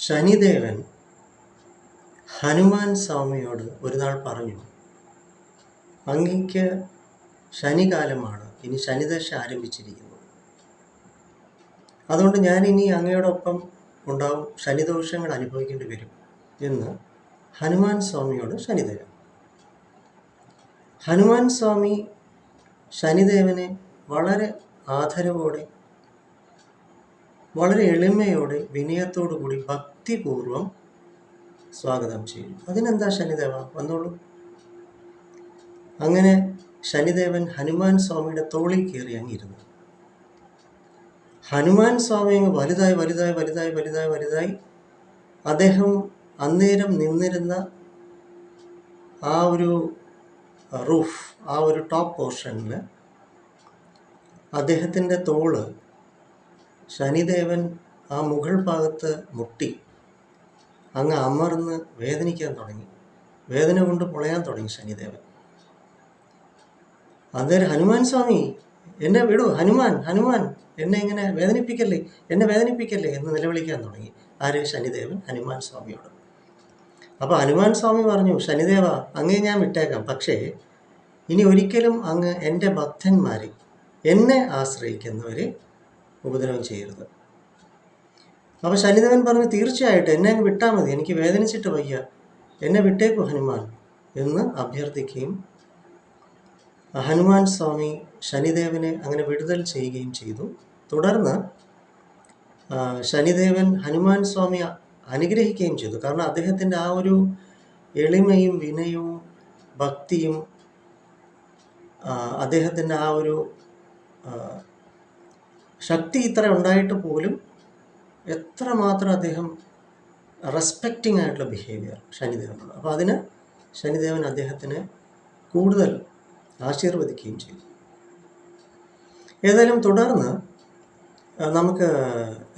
ശനിദേവൻ ഹനുമാൻ സ്വാമിയോട് ഒരു നാൾ പറഞ്ഞു അങ്ങയ്ക്ക് ശനികാലമാണ് ഇനി ശനിദശ ആരംഭിച്ചിരിക്കുന്നു. അതുകൊണ്ട് ഞാൻ ഇനി അങ്ങയോടൊപ്പം ഉണ്ടാവും ശനിദോഷങ്ങൾ അനുഭവിക്കേണ്ടി വരും എന്ന് ഹനുമാൻ സ്വാമിയോട് ശനിദേവൻ. ഹനുമാൻ സ്വാമി ശനിദേവനെ വളരെ ആദരവോടെ വളരെ എളിമയോടെ വിനയത്തോടു കൂടി ഭക്തിപൂർവം സ്വാഗതം ചെയ്യും അതിനെന്താ ശനിദേവ? വന്നോളൂ. അങ്ങനെ ശനിദേവൻ ഹനുമാൻ സ്വാമിയുടെ തോളിൽ കയറി അങ്ങിരുന്നു. ഹനുമാൻ സ്വാമി അങ്ങ് വലുതായി വലുതായി വലുതായി വലുതായി വലുതായി അദ്ദേഹം അന്നേരം നിന്നിരുന്ന ആ ഒരു റൂഫ് ആ ഒരു ടോപ്പ് പോർഷനിൽ അദ്ദേഹത്തിന്റെ തോൾ ശനിദേവൻ ആ മുകൾ ഭാഗത്ത് മുട്ടി. അങ്ങ് അമർന്ന് വേദനിക്കാൻ തുടങ്ങി. വേദന കൊണ്ട് പൊളയാൻ തുടങ്ങി ശനിദേവൻ. അന്നേരം ഹനുമാൻ സ്വാമി എന്നെ വിടൂ ഹനുമാൻ ഹനുമാൻ എന്നെ ഇങ്ങനെ വേദനിപ്പിക്കല്ലേ എന്നെ വേദനിപ്പിക്കല്ലേ എന്ന് നിലവിളിക്കാൻ തുടങ്ങി. ആര്? ശനിദേവൻ ഹനുമാൻ സ്വാമിയോട്. അപ്പോൾ ഹനുമാൻ സ്വാമി പറഞ്ഞു ശനിദേവ അങ്ങേ ഞാൻ വിട്ടേക്കാം. പക്ഷേ ഇനി ഒരിക്കലും അങ്ങ് എന്റെ ഭക്തന്മാരെ എന്നെ ആശ്രയിക്കുന്നവരെ ഉപദ്രവം ചെയ്യരുത്. അപ്പോൾ ശനിദേവൻ പറഞ്ഞു തീർച്ചയായിട്ടും എന്നെ അങ്ങ് വിട്ടാൽ മതി. എനിക്ക് വേദനിച്ചിട്ട് വയ്യ. എന്നെ വിട്ടേക്കു ഹനുമാൻ എന്ന് അഭ്യർത്ഥിക്കുകയും ഹനുമാൻ സ്വാമി ശനിദേവനെ അങ്ങനെ വിടുതൽ ചെയ്യുകയും ചെയ്തു. തുടർന്ന് ശനിദേവൻ ഹനുമാൻ സ്വാമി അനുഗ്രഹിക്കുകയും ചെയ്തു. കാരണം അദ്ദേഹത്തിന്റെ ആ ഒരു എളിമയും വിനയവും ഭക്തിയും അദ്ദേഹത്തിന്റെ ആ ഒരു ശക്തി ഇത്ര ഉണ്ടായിട്ട് പോലും എത്രമാത്രം അദ്ദേഹം റെസ്പെക്റ്റിംഗ് ആയിട്ടുള്ള ബിഹേവിയർ ശനിദേവനോട് അപ്പോൾ അതിന് ശനിദേവൻ അദ്ദേഹത്തിന് കൂടുതൽ ആശീർവദിക്കുകയും ചെയ്തു. ഏതായാലും തുടർന്ന് നമുക്ക്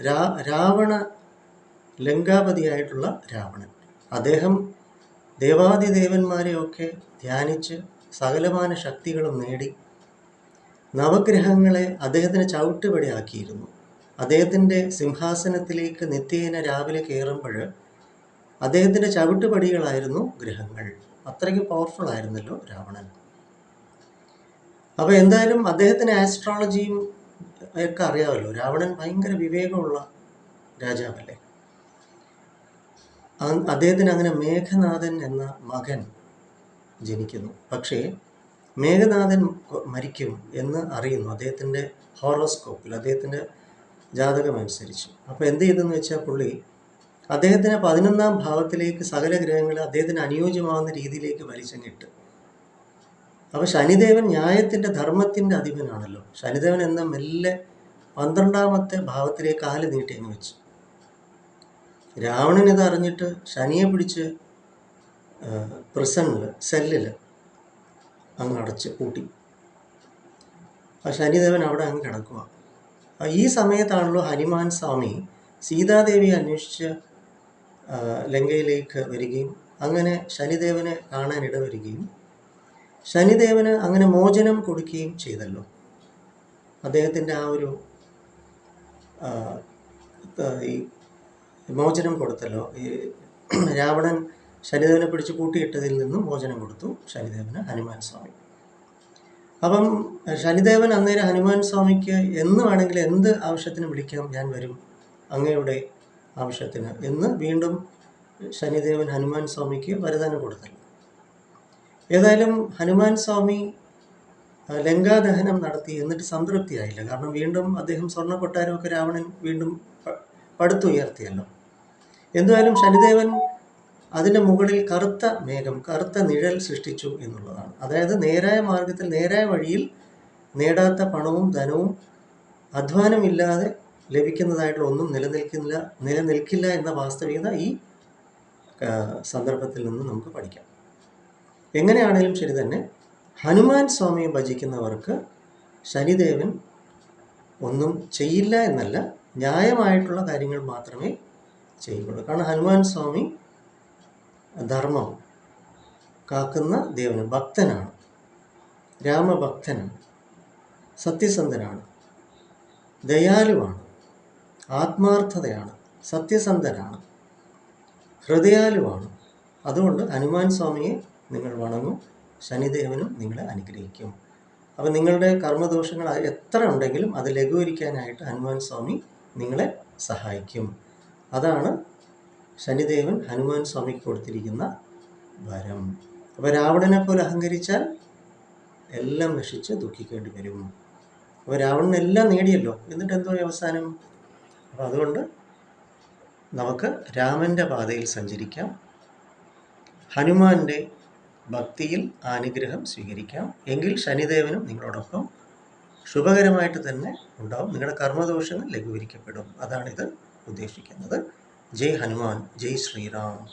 രാ രാവണ ലങ്കാപതിയായിട്ടുള്ള രാവണൻ. അദ്ദേഹം ദേവാദിദേവന്മാരെയൊക്കെ ധ്യാനിച്ച് സകലമാന ശക്തികളും നേടി നവഗ്രഹങ്ങളെ അദ്ദേഹത്തിന് ചവിട്ടുപടിയാക്കിയിരുന്നു. അദ്ദേഹത്തിന്റെ സിംഹാസനത്തിലേക്ക് നിത്യേന രാവിലെ കയറുമ്പോൾ അദ്ദേഹത്തിന്റെ ചവിട്ടുപടികളായിരുന്നു ഗ്രഹങ്ങൾ. അത്രയ്ക്ക് പവർഫുൾ ആയിരുന്നല്ലോ രാവണൻ. അപ്പോൾ എന്തായാലും അദ്ദേഹത്തിന് ആസ്ട്രോളജിയും ഒക്കെ അറിയാമല്ലോ. രാവണൻ ഭയങ്കര വിവേകമുള്ള രാജാവല്ലേ? അദ്ദേഹത്തിന് അങ്ങനെ മേഘനാഥൻ എന്ന മകൻ ജനിക്കുന്നു. പക്ഷേ മേഘനാഥൻ മരിക്കും എന്ന് അറിയുന്നു. അദ്ദേഹത്തിന്റെ ഹോറോസ്കോപ്പിൽ അദ്ദേഹത്തിന്റെ ജാതകമനുസരിച്ച്. അപ്പോൾ എന്ത് ചെയ്തെന്ന് വെച്ചാൽ പുള്ളി അദ്ദേഹത്തിന് പതിനൊന്നാം ഭാവത്തിലേക്ക് സകല ഗ്രഹങ്ങളെ അദ്ദേഹത്തിന് അനുയോജ്യമാവുന്ന രീതിയിലേക്ക് വലിച്ചങ്ങിട്ട്. അപ്പോൾ ശനിദേവൻ ന്യായത്തിന്റെ ധർമ്മത്തിന്റെ അധിപനാണല്ലോ. ശനിദേവൻ എന്ന മെല്ലെ പന്ത്രണ്ടാമത്തെ ഭാവത്തിലേക്ക് കാൽ നീട്ടി അങ്ങ് വെച്ചു. രാവണൻ ഇത് അറിഞ്ഞിട്ട് ശനിയെ പിടിച്ച് പ്രിസണിൽ സെല്ലിൽ അങ്ങ് അടച്ച് പൂട്ടി. ആ ശനിദേവൻ അവിടെ അങ്ങ് കിടക്കുക ഈ സമയത്താണല്ലോ ഹനുമാൻ സ്വാമി സീതാദേവിയെ അന്വേഷിച്ച് ലങ്കയിലേക്ക് വരികയും അങ്ങനെ ശനിദേവനെ കാണാൻ ഇടവരികയും ശനിദേവന് അങ്ങനെ മോചനം കൊടുക്കുകയും ചെയ്തല്ലോ. അദ്ദേഹത്തിന്റെ ആ ഒരു ഈ മോചനം കൊടുത്തല്ലോ. ഈ രാവണൻ ശനിദേവനെ പിടിച്ച് കൂട്ടിയിട്ടതിൽ നിന്നും മോചനം കൊടുത്തു ശനിദേവന് ഹനുമാൻ സ്വാമി. അപ്പം ശനിദേവൻ അന്നേരം ഹനുമാൻ സ്വാമിക്ക് എന്ന് വേണമെങ്കിൽ എന്ത് ആവശ്യത്തിന് വിളിക്കാം ഞാൻ വരും അങ്ങയുടെ ആവശ്യത്തിന് എന്ന് വീണ്ടും ശനിദേവൻ ഹനുമാൻ സ്വാമിക്ക് വരദാനം കൊടുത്തു ഏതായാലും ഹനുമാൻ സ്വാമി ലങ്കാദഹനം നടത്തി എന്നിട്ട് സംതൃപ്തിയായില്ല. കാരണം വീണ്ടും അദ്ദേഹം സ്വർണ കൊട്ടാരമൊക്കെ രാവണൻ വീണ്ടും പടുത്തുയർത്തിയല്ലോ. എന്തായാലും ശനിദേവൻ അതിന്റെ മുകളിൽ കറുത്ത മേഘം കറുത്ത നിഴൽ സൃഷ്ടിച്ചു എന്നുള്ളതാണ്. അതായത് നേരായ മാർഗത്തിൽ നേരായ വഴിയിൽ നേടാത്ത പണവും ധനവും അധ്വാനമില്ലാതെ ലഭിക്കുന്നതായിട്ടുള്ള ഒന്നും നിലനിൽക്കില്ല നിലനിൽക്കില്ല എന്ന വാസ്തവികത ഈ സന്ദർഭത്തിൽ നിന്ന് നമുക്ക് പഠിക്കാം. എങ്ങനെയാണേലും ശരി തന്നെ ഹനുമാൻ സ്വാമിയെ ഭജിക്കുന്നവർക്ക് ശനിദേവൻ ഒന്നും ചെയ്യില്ല എന്നല്ല ന്യായമായിട്ടുള്ള കാര്യങ്ങൾ മാത്രമേ ചെയ്യുള്ളൂ കാരണം ഹനുമാൻ സ്വാമി ധർമ്മം കാക്കുന്ന ദേവന് ഭക്തനാണ്. രാമഭക്തനാണ്. സത്യസന്ധനാണ്. ദയാലുവാണ്. ആത്മാർത്ഥതയാണ്. സത്യസന്ധനാണ്. ഹൃദയാലുവാണ്. അതുകൊണ്ട് ഹനുമാൻ സ്വാമിയെ നിങ്ങൾ വണങ്ങും. ശനിദേവനും നിങ്ങളെ അനുഗ്രഹിക്കും. അപ്പോൾ നിങ്ങളുടെ കർമ്മദോഷങ്ങൾ എത്ര ഉണ്ടെങ്കിലും അത് ലഘൂകരിക്കാനായിട്ട് ഹനുമാൻ സ്വാമി നിങ്ങളെ സഹായിക്കും. അതാണ് ശനിദേവൻ ഹനുമാൻ സ്വാമിക്ക് കൊടുത്തിരിക്കുന്ന വരം. അപ്പോൾ രാവണനെ പോലെ അഹങ്കരിച്ചാൽ എല്ലാം നശിച്ച് ദുഃഖിക്കേണ്ടി വരും. അപ്പോൾ രാവണൻ എല്ലാം നേടിയല്ലോ. എന്നിട്ട് എന്തോ അവസാനം? അപ്പോൾ അതുകൊണ്ട് നമുക്ക് രാമന്റെ പാതയിൽ സഞ്ചരിക്കാം. ഹനുമാന്റെ ഭക്തിയിൽ അനുഗ്രഹം സ്വീകരിക്കാം. എങ്കിൽ ശനിദേവനും നിങ്ങളോടൊപ്പം ശുഭകരമായിട്ട് തന്നെ ഉണ്ടാവും. നിങ്ങളുടെ കർമ്മദോഷങ്ങൾ ലഘൂകരിക്കപ്പെടും. അതാണിത് ഉദ്ദേശിക്കുന്നത്. जय हनुमान जय श्री राम